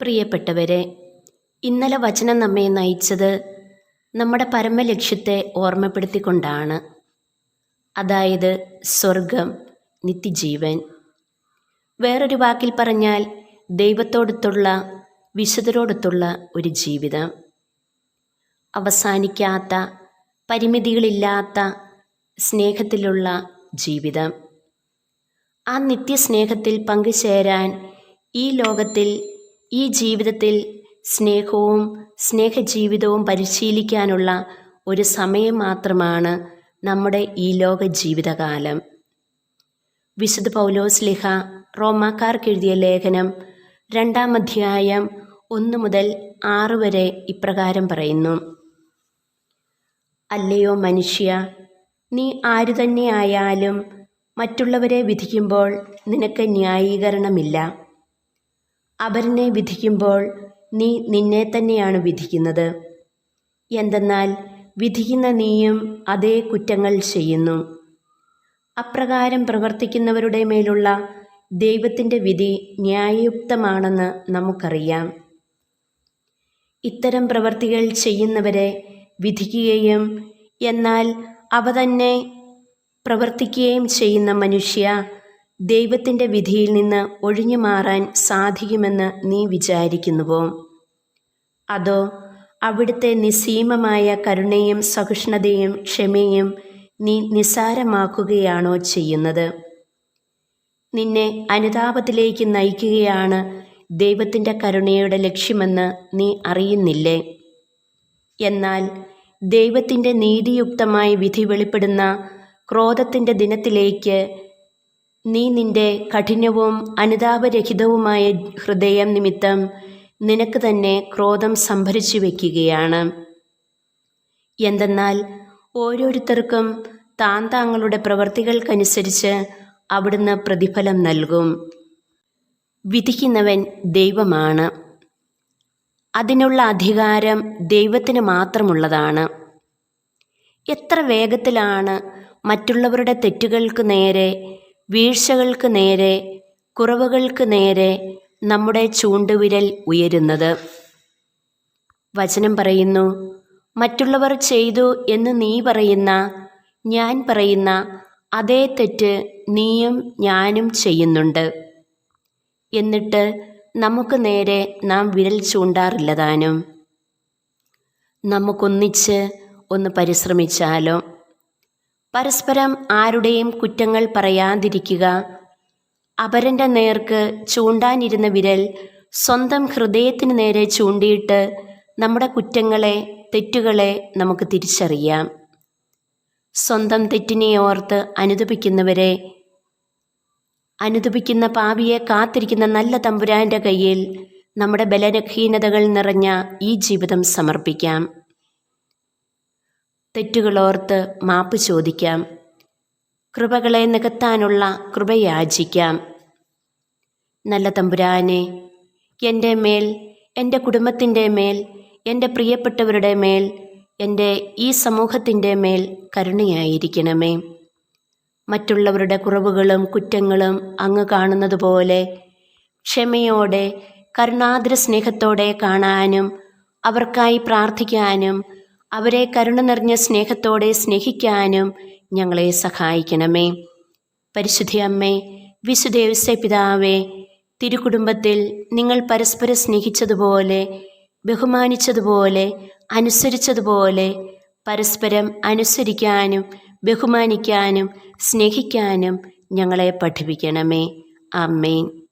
പ്രിയപ്പെട്ടവരെ ഇന്നലെ വചനം നമ്മെ നയിച്ചത് നമ്മുടെ പരമലക്ഷ്യത്തെ ഓർമ്മപ്പെടുത്തിക്കൊണ്ടാണ്. അതായത് സ്വർഗം നിത്യജീവൻ. വേറൊരു വാക്കിൽ പറഞ്ഞാൽ ദൈവത്തോടൊത്തുള്ള വിശുദ്ധരോടൊത്തുള്ള ഒരു ജീവിതം. അവസാനിക്കാത്ത പരിമിതികളില്ലാത്ത സ്നേഹത്തിലുള്ള ജീവിതം. ആ നിത്യസ്നേഹത്തിൽ പങ്കുചേരാൻ ഈ ലോകത്തിൽ ഈ ജീവിതത്തിൽ സ്നേഹവും സ്നേഹജീവിതവും പരിശീലിക്കാനുള്ള ഒരു സമയം മാത്രമാണ് നമ്മുടെ ഈ ലോക ജീവിതകാലം വിശുദ്ധ പൗലോസ് ലിഹ റോമാക്കാർക്ക് എഴുതിയ ലേഖനം രണ്ടാം അധ്യായം ഒന്ന് മുതൽ ആറ് വരെ ഇപ്രകാരം പറയുന്നു. അല്ലയോ മനുഷ്യ നീ ആരു തന്നെയായാലും മറ്റുള്ളവരെ വിധിക്കുമ്പോൾ നിനക്ക് ന്യായീകരണമില്ല. അവരിനെ വിധിക്കുമ്പോൾ നീ നിന്നെ തന്നെയാണ് വിധിക്കുന്നത്. എന്തെന്നാൽ വിധിക്കുന്ന നീയും അതേ കുറ്റങ്ങൾ ചെയ്യുന്നു. അപ്രകാരം പ്രവർത്തിക്കുന്നവരുടെ മേലുള്ള ദൈവത്തിന്റെ വിധി ന്യായയുക്തമാണെന്ന് നമുക്കറിയാം. ഇത്തരം പ്രവർത്തികൾ ചെയ്യുന്നവരെ വിധിക്കുകയും എന്നാൽ അവ തന്നെ പ്രവർത്തിക്കുകയും ചെയ്യുന്ന മനുഷ്യ ദൈവത്തിന്റെ വിധിയിൽ നിന്ന് ഒഴിഞ്ഞു മാറാൻ സാധിക്കുമെന്ന് നീ വിചാരിക്കുന്നുവോ? അതോ അവിടുത്തെ നിസ്സീമമായ കരുണയും സഹിഷ്ണുതയും ക്ഷമയും നീ നിസാരമാക്കുകയാണോ ചെയ്യുന്നത്? നിന്നെ അനുതാപത്തിലേക്ക് നയിക്കുകയാണ് ദൈവത്തിന്റെ കരുണയുടെ ലക്ഷ്യമെന്ന് നീ അറിയുന്നില്ലേ? എന്നാൽ ദൈവത്തിന്റെ നീതിയുക്തമായി വിധി വെളിപ്പെടുന്ന ക്രോധത്തിന്റെ ദിനത്തിലേക്ക് നീ നിന്റെ കഠിനവും അനുതാപരഹിതവുമായ ഹൃദയം നിമിത്തം നിനക്ക് തന്നെ ക്രോധം സംഭരിച്ചു വയ്ക്കുകയാണ് എന്തെന്നാൽ ഓരോരുത്തർക്കും താൻ താങ്കളുടെ പ്രവർത്തികൾക്കനുസരിച്ച് അവിടുന്ന് പ്രതിഫലം നൽകും. വിധിക്കുന്നവൻ ദൈവമാണ്. അതിനുള്ള അധികാരം ദൈവത്തിന് മാത്രമുള്ളതാണ്. എത്ര വേഗത്തിലാണ് മറ്റുള്ളവരുടെ തെറ്റുകൾക്ക് നേരെ വീഴ്ചകൾക്ക് നേരെ കുറവുകൾക്ക് നേരെ നമ്മുടെ ചൂണ്ടുവിരൽ ഉയരുന്നത്. വചനം പറയുന്നു മറ്റുള്ളവർ ചെയ്തു എന്ന് നീ പറയുന്ന ഞാൻ പറയുന്ന അതേ തെറ്റ് നീയും ഞാനും ചെയ്യുന്നുണ്ട്. എന്നിട്ട് നമുക്ക് നേരെ നാം വിരൽ ചൂണ്ടാറില്ല താനും നമുക്കൊന്നിച്ച് ഒന്ന് പരിശ്രമിച്ചാലോ? പരസ്പരം ആരുടെയും കുറ്റങ്ങൾ പറയാതിരിക്കുക. അപരന്റെ നേർക്ക് ചൂണ്ടാനിരുന്ന വിരൽ സ്വന്തം ഹൃദയത്തിന് നേരെ ചൂണ്ടിയിട്ട് നമ്മുടെ കുറ്റങ്ങളെ തെറ്റുകളെ നമുക്ക് തിരിച്ചറിയാം. സ്വന്തം തെറ്റിനെ ഓർത്ത് അനുദപിക്കുന്നവരെ അനുദപിക്കുന്ന പാവിയെ കാത്തിരിക്കുന്ന നല്ല തമ്പുരാന്റെ കയ്യിൽ നമ്മുടെ ബലരഹീനതകൾ നിറഞ്ഞ ഈ ജീവിതം സമർപ്പിക്കാം. തെറ്റുകളോർത്ത് മാപ്പ് ചോദിക്കാം. കൃപകളെ നികത്താനുള്ള കൃപയാചിക്കാം നല്ല തമ്പുരാനെ എന്റെ മേൽ എന്റെ കുടുംബത്തിന്റെ മേൽ എന്റെ പ്രിയപ്പെട്ടവരുടെ മേൽ എന്റെ ഈ സമൂഹത്തിന്റെ മേൽ കരുണയായിരിക്കണമേ. മറ്റുള്ളവരുടെ കുറവുകളും കുറ്റങ്ങളും അങ്ങ് കാണുന്നത് പോലെ ക്ഷമയോടെ കരുണാദ്ര സ്നേഹത്തോടെ കാണാനും അവർക്കായി പ്രാർത്ഥിക്കാനും അവരെ കരുണ നിറഞ്ഞ സ്നേഹത്തോടെ സ്നേഹിക്കാനും ഞങ്ങളെ സഹായിക്കണമേ. പരിശുദ്ധി അമ്മേ വിശുദ്ധ പിതാവേ തിരുകുടുംബത്തിൽ നിങ്ങൾ പരസ്പരം സ്നേഹിച്ചതുപോലെ ബഹുമാനിച്ചതുപോലെ അനുസരിച്ചതുപോലെ പരസ്പരം അനുസരിക്കാനും ബഹുമാനിക്കാനും സ്നേഹിക്കാനും ഞങ്ങളെ പഠിപ്പിക്കണമേ. അമ്മേൻ